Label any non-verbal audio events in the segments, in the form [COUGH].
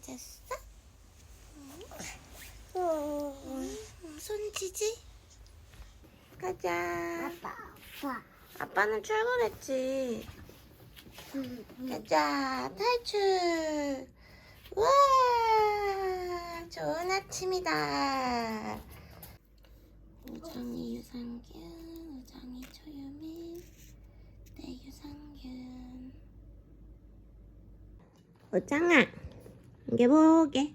잘 잤어? 응. 손 지지? 가자. 아빠, 아빠. 아빠는 출근했지. 가자, 탈출. 우와, 좋은 아침이다. 우정이 유산균, 우정이 초유민, 내 유산균. 우정아, 이게 뭐게?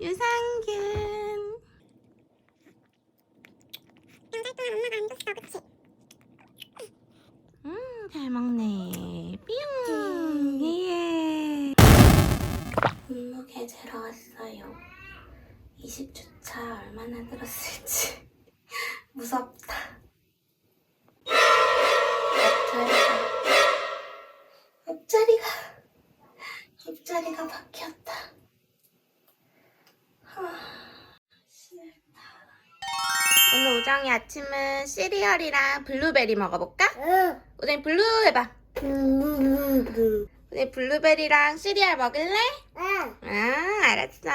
유산균. 한달 동안 엄마가 안 줬어, 그치? 음, 잘 먹네. 뿅! 예. 몸무게 재러 왔어요. 20주차 얼마나 들었을지. [LAUGHS] 무섭다. 앞자리가, 앞자리가, 앞자리가 바 우정이 아침은 시리얼이랑 블루베리 먹어볼까? 응. 우정이 블루 해봐. 응. 응. 우정이 블루베리랑 시리얼 먹을래? 응. 아, 알았어.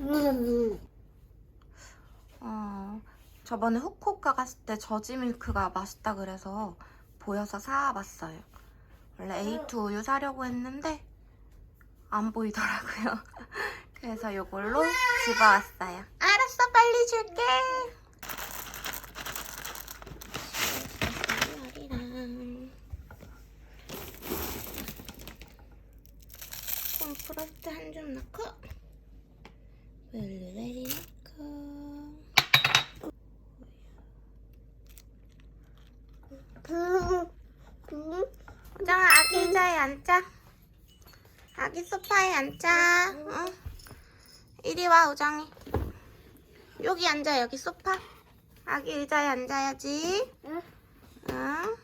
응. 어, 저번에 후쿠오카 갔을 때 저지 밀크가 맛있다 그래서 보여서 사와봤어요. 원래 A2 우유 사려고 했는데 안 보이더라고요. 그래서 이걸로 집어왔어요. 알았어, 빨리 줄게. 콤프로트 한 줌 넣고 블루베리 넣고. 우정아 아기 의자에 앉자 아기 소파에 앉자 응? 이리 와 우정이 여기 앉아 여기 소파 아기 의자에 앉아야지 응. 응?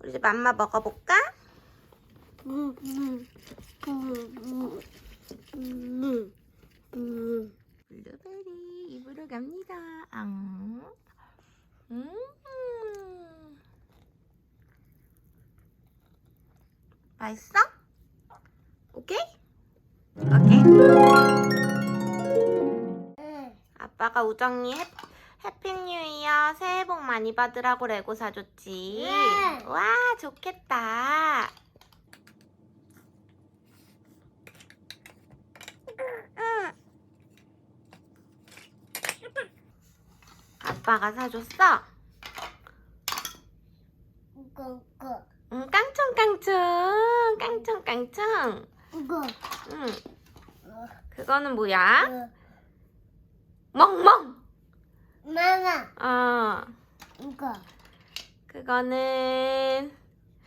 우리 이제 맘마 먹어볼까? 응. 응. 응. 블루베리 입으로 갑니다 앙. 음. 맛있어? 오케이? 응. 아빠가 우정이 해, 해피 뉴 이어 새해 복 많이 받으라고 레고 사줬지. 네. 와, 좋겠다. 응. 아빠가 사줬어? 이거, 이거, 응, 깡총 깡총. 깡총 깡총. 이거. 응, 어, 그거는 뭐야? 어. 멍멍. 마마, 어, 이거. 그거는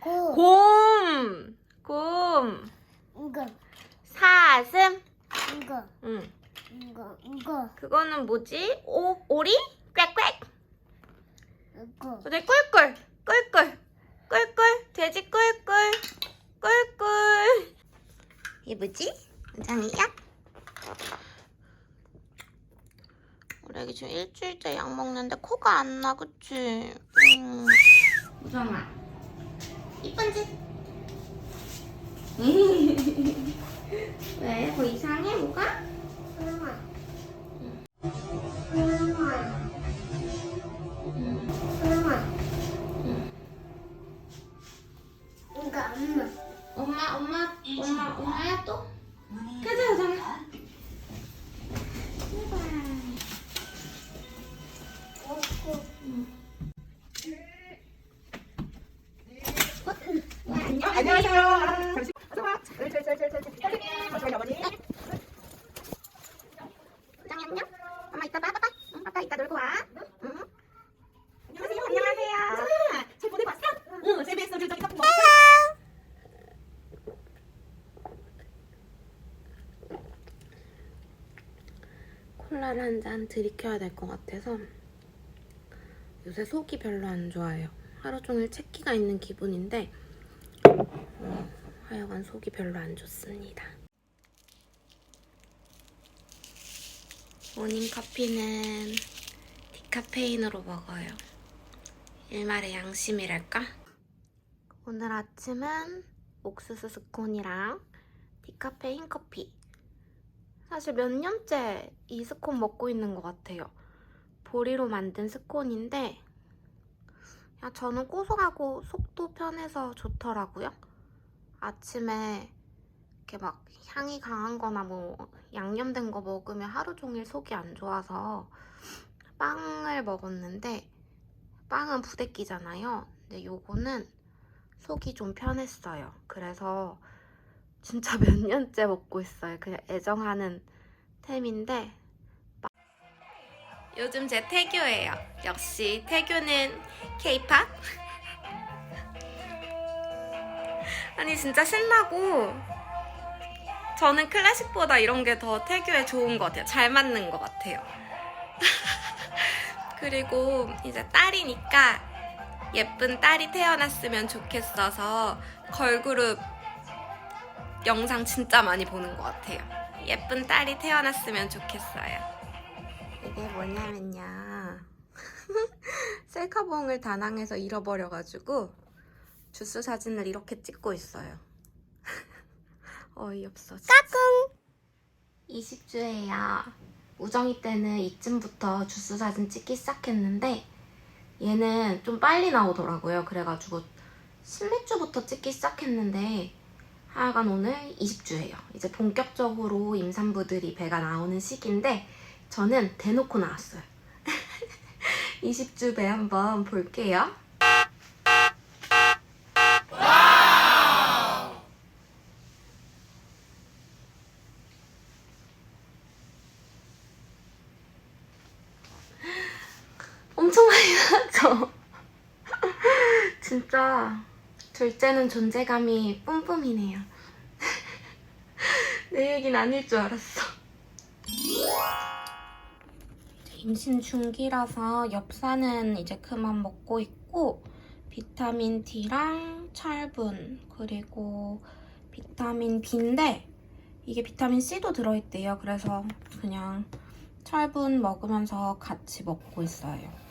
고. 곰. 곰. 이거, 사슴. 이거, 응. 이거, 이거, 그거는 뭐지? 오, 오리? 꽥꽥. 이거. 어제 꿀꿀. 꿀꿀. 꿀꿀. 돼지 꿀꿀. 꿀꿀. 이게 뭐지? 장이야? 우리 애기 지금 일주일째 약 먹는데 코가 안 나, 그치? 음. 우정아. 이쁜 짓. 왜? 뭐 이상해, 뭐가? 마마. 이거 엄마. 엄마, 엄마, 엄마, 엄마야 또? 가자, 우정아. 콜라를 한 잔 들이켜야 될 것 같아서 요새 속이 별로 안 좋아요. 하루 종일 채기가 있는 기분인데 어, 하여간 속이 별로 안 좋습니다. 모닝 커피는 디카페인으로 먹어요. 일말의 양심이랄까? 오늘 아침은 옥수수 스콘이랑 디카페인 커피. 사실 몇 년째 이 스콘 먹고 있는 것 같아요. 보리로 만든 스콘인데, 야, 저는 고소하고 속도 편해서 좋더라고요. 아침에 이렇게 막 향이 강한 거나 뭐 양념된 거 먹으면 하루 종일 속이 안 좋아서 빵을 먹었는데, 빵은 부대끼잖아요. 근데 요거는 속이 좀 편했어요. 그래서 진짜 [LAUGHS] 몇 년째 먹고 있어요. 그냥 애정하는 템인데 마- 요즘 제 태교예요. 역시 태교는 케이팝. [LAUGHS] 아니 진짜 신나고 저는 클래식보다 이런 게 더 태교에 좋은 것 같아요. 잘 맞는 것 같아요. [LAUGHS] 그리고 이제 딸이니까 예쁜 딸이 태어났으면 좋겠어서 걸그룹 영상 진짜 많이 보는 것 같아요. 예쁜 딸이 태어났으면 좋겠어요. 이게 뭐냐면요. [LAUGHS] 셀카봉을 다낭에서 잃어버려가지고 주스 사진을 이렇게 찍고 있어요. [LAUGHS] 어이없어. 까꿍! 20주예요. 우정이 때는 이쯤부터 주스 사진 찍기 시작했는데 얘는 좀 빨리 나오더라고요. 그래가지고 16주부터 찍기 시작했는데 하여간 오늘 20주예요. 이제 본격적으로 임산부들이 배가 나오는 시기인데 저는 대놓고 나왔어요. [LAUGHS] 20주 배 한번 볼게요. 엄청 많이 나왔죠? [LAUGHS] 진짜 둘째는 존재감이 뿜뿜이네요. [LAUGHS] 내 얘기는 아닐 줄 알았어. 임신 중기라서 엽산은 이제 그만 먹고 있고 비타민 D랑 철분 그리고 비타민 B인데 이게 비타민 C도 들어있대요. 그래서 그냥 철분 먹으면서 같이 먹고 있어요.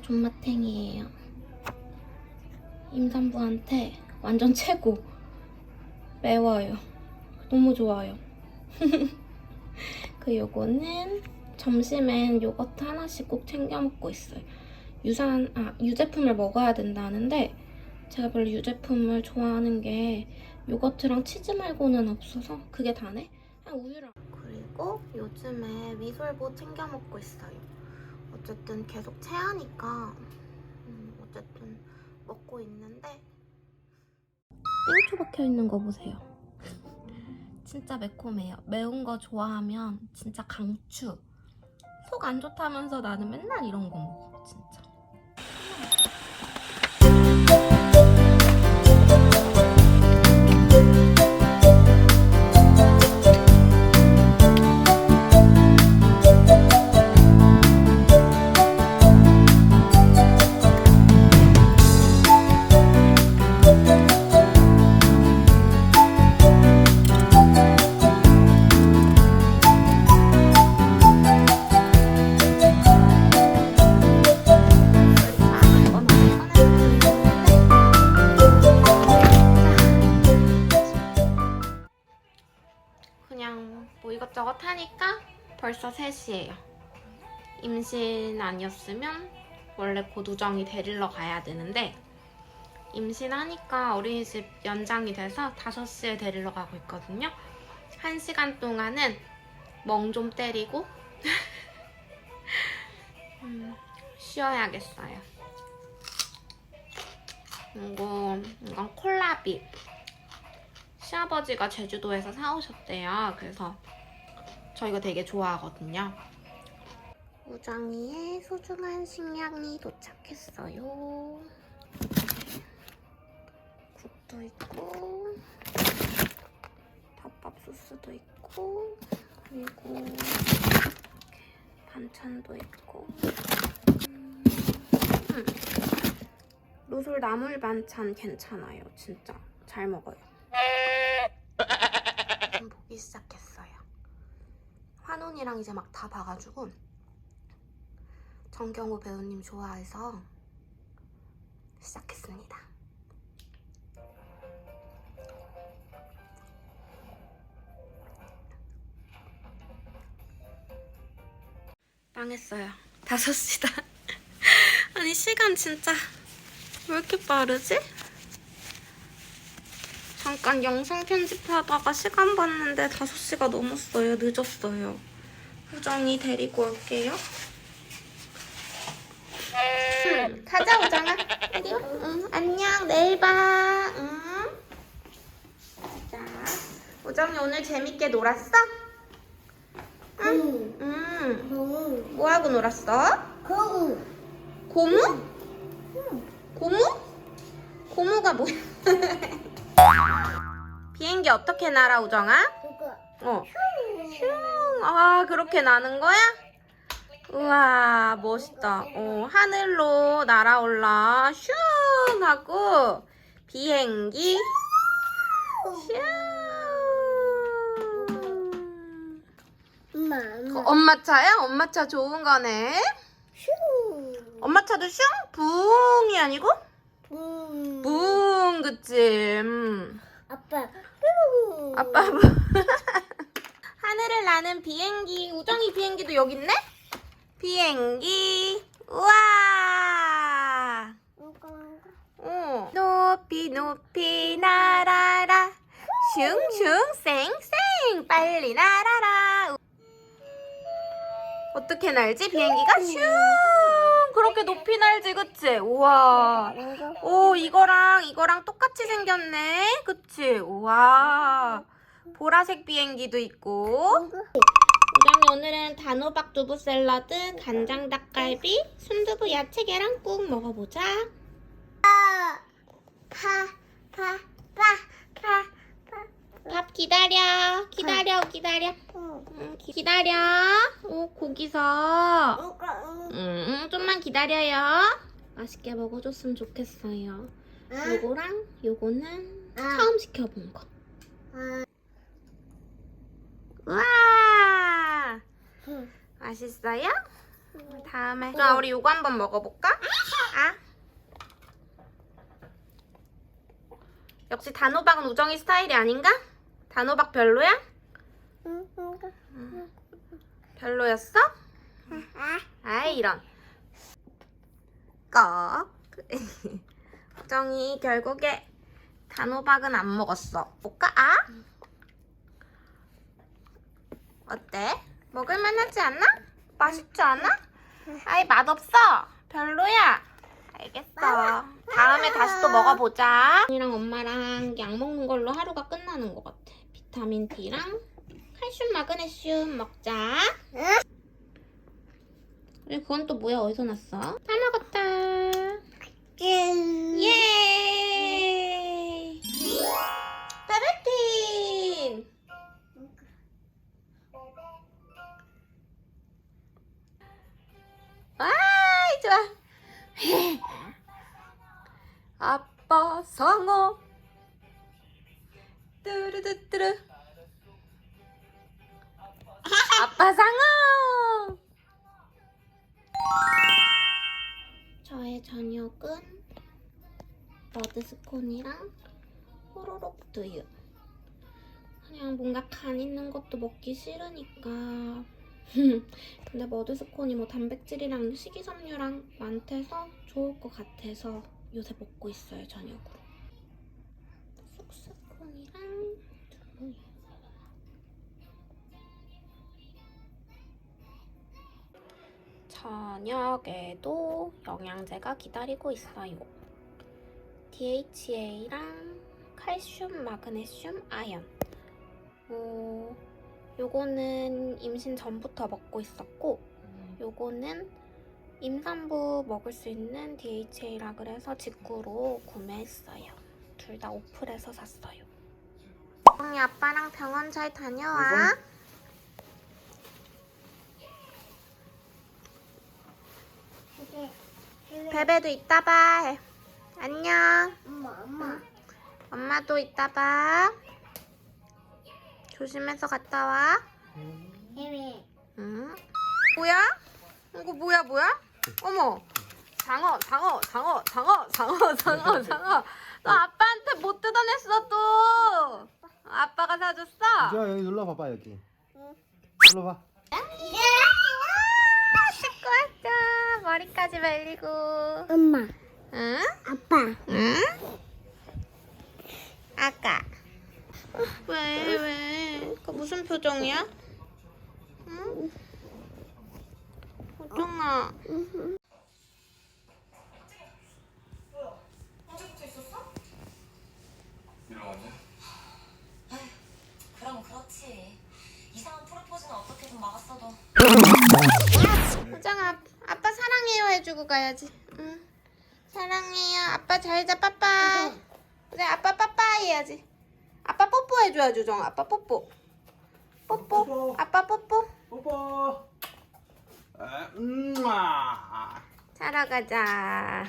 존맛탱이에요. 임산부한테 완전 최고. 매워요. 너무 좋아요. [LAUGHS] 그 요거는 점심엔 요거트 하나씩 꼭 챙겨 먹고 있어요. 유산, 아, 유제품을 먹어야 된다는데 제가 별로 유제품을 좋아하는 게 요거트랑 치즈 말고는 없어서 그게 다네? 그냥 우유랑. 그리고 요즘에 미솔보 챙겨 먹고 있어요. 어쨌든 계속 체하니까 음, 어쨌든 먹고 있는데 땡초 박혀 있는 거 보세요. [LAUGHS] 진짜 매콤해요. 매운 거 좋아하면 진짜 강추. 속 안 좋다면서 나는 맨날 이런 거 먹어. 벌써 3시예요. 임신 아니었으면 원래 곧 우정이 데리러 가야 되는데 임신하니까 어린이집 연장이 돼서 5시에 데리러 가고 있거든요. 1시간 동안은 멍 좀 때리고 [LAUGHS] 음, 쉬어야겠어요. 이거, 이건 콜라비. 시아버지가 제주도에서 사오셨대요. 그래서 저 이거 되게 좋아하거든요. 우정이의 소중한 식량이 도착했어요. 국도 있고, 덮밥 소스도 있고, 그리고 이렇게 반찬도 있고. 음, 음. 로솔 나물 반찬 괜찮아요. 진짜 잘 먹어요. [LAUGHS] 좀 보기 시작했어요. 환혼이랑 이제 막 다 봐가지고 정경호 배우님 좋아해서 시작했습니다. 망했어요. 5시다. [LAUGHS] 아니 시간 진짜 왜 이렇게 빠르지? 잠깐 영상 편집하다가 시간 봤는데 5시가 넘었어요. 늦었어요. 우정이 데리고 올게요. 응, 가자 우정아. 응, 안녕. 내일 봐. 응. 자, 우정이 오늘 재밌게 놀았어? 응. 응. 응. 뭐 하고 놀았어? 응. 고무? 고무? 고무가 뭐야? [LAUGHS] 비행기 어떻게 날아 우정아? 이거. 어. 슝. 아 그렇게 나는 거야? 우와 멋있다. 어 하늘로 날아올라 슝 하고 비행기 슝. 엄마, 그 엄마. 엄마 차야? 엄마 차 좋은 거네. 슈. 엄마 차도 슝 붕이 아니고 응. 붕 그치. 음. 아빠. 슈. 아빠 뭐? [LAUGHS] 하늘을 나는 비행기 우정이 비행기도 여기 있네? 비행기. 우와. 어. 높이 높이 날아라. 슝슝 쌩쌩. 빨리 날아라. 어떻게 날지? 비행기가 슝. 그렇게 높이 날지 그치? 우와. 오 이거랑 이거랑 똑같이 생겼네. 그치? 우와 보라색 비행기도 있고. 우정이 오늘은 단호박 두부 샐러드 간장 닭갈비 순두부 야채 계란국 먹어보자. 밥 기다려. 기다려 기다려. 응. 응, 기- 기다려. 오 고기서. 음 좀만 기다려요. 맛있게 먹어줬으면 좋겠어요. 응. 요거랑 요거는 아. 처음 시켜본 거. 아. 우와 응. 맛있어요? 다음에 자 우리 요거 한번 먹어볼까? 아 역시 단호박은 우정이 스타일이 아닌가? 단호박 별로야? 별로였어? 아. 아이 이런 꺽 [LAUGHS] 우정이 결국에 단호박은 안 먹었어 볼까? 아? 어때? 먹을만 하지 않아? 맛있지 않아? 아이 맛없어 별로야 알겠어 다음에 다시 또 먹어보자 언니랑 엄마랑 약 먹는 걸로 하루가 끝나는 것 같아 비타민 D랑 칼슘 마그네슘 먹자 그래 그건 또 뭐야 어디서 났어? 버드스콘이랑 호로록 두유 그냥 뭔가 간 있는 것도 먹기 싫으니까 [LAUGHS] 근데 머드스콘이 뭐 단백질이랑 식이섬유랑 많대서 좋을 것 같아서 요새 먹고 있어요 저녁으로. 쑥스콘이랑 두부. 저녁에도 영양제가 기다리고 있어요. DHA랑 칼슘, 마그네슘, 아연. 어, 요거는 임신 전부터 먹고 있었고, 요거는 임산부 먹을 수 있는 DHA라 그래서 직구로 구매했어요. 둘 다 오플에서 샀어요. 언니 아빠랑 병원 잘 다녀와. 베베도 이따 봐. 안녕. 엄마, 엄마. 엄마도 이따 봐. 조심해서 갔다 와. 해외. 응? 뭐야? 이거 뭐야 뭐야? 어머 장어 장어 장어 장어 장어 장어 장어 너 아빠한테 못 뜯어냈어 또 아빠가 사줬어? 자 여기 눌러 봐봐 여기. 눌러 봐. 씻고 왔어 머리까지 말리고 엄마, 응? 아빠. 응? 아까 왜 왜? 그 무슨 표정이야? 응? 호정아 그럼 그렇지. 이상한 프로포즈는 어떻게든 막았어도. 호정아 아빠 사랑해요 해주고 가야지 아빠 잘자 빠빠이 그래 아빠 빠빠이 해야지. 아빠 뽀뽀 해줘야지 호정아 아빠 뽀뽀. 뽀뽀. 뽀뽀. 아빠 뽀뽀. 뽀뽀. 아, 음아. 자러 가자.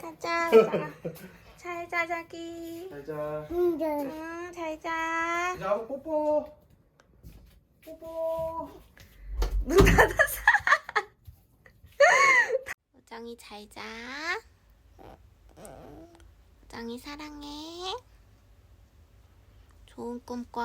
가자 호정아 [LAUGHS] 잘자 자기. 잘자. 응 잘자. 자 뽀뽀. 뽀뽀. 문 닫았어 호정이 잘자 호정이 사랑해. 좋은 꿈 꿔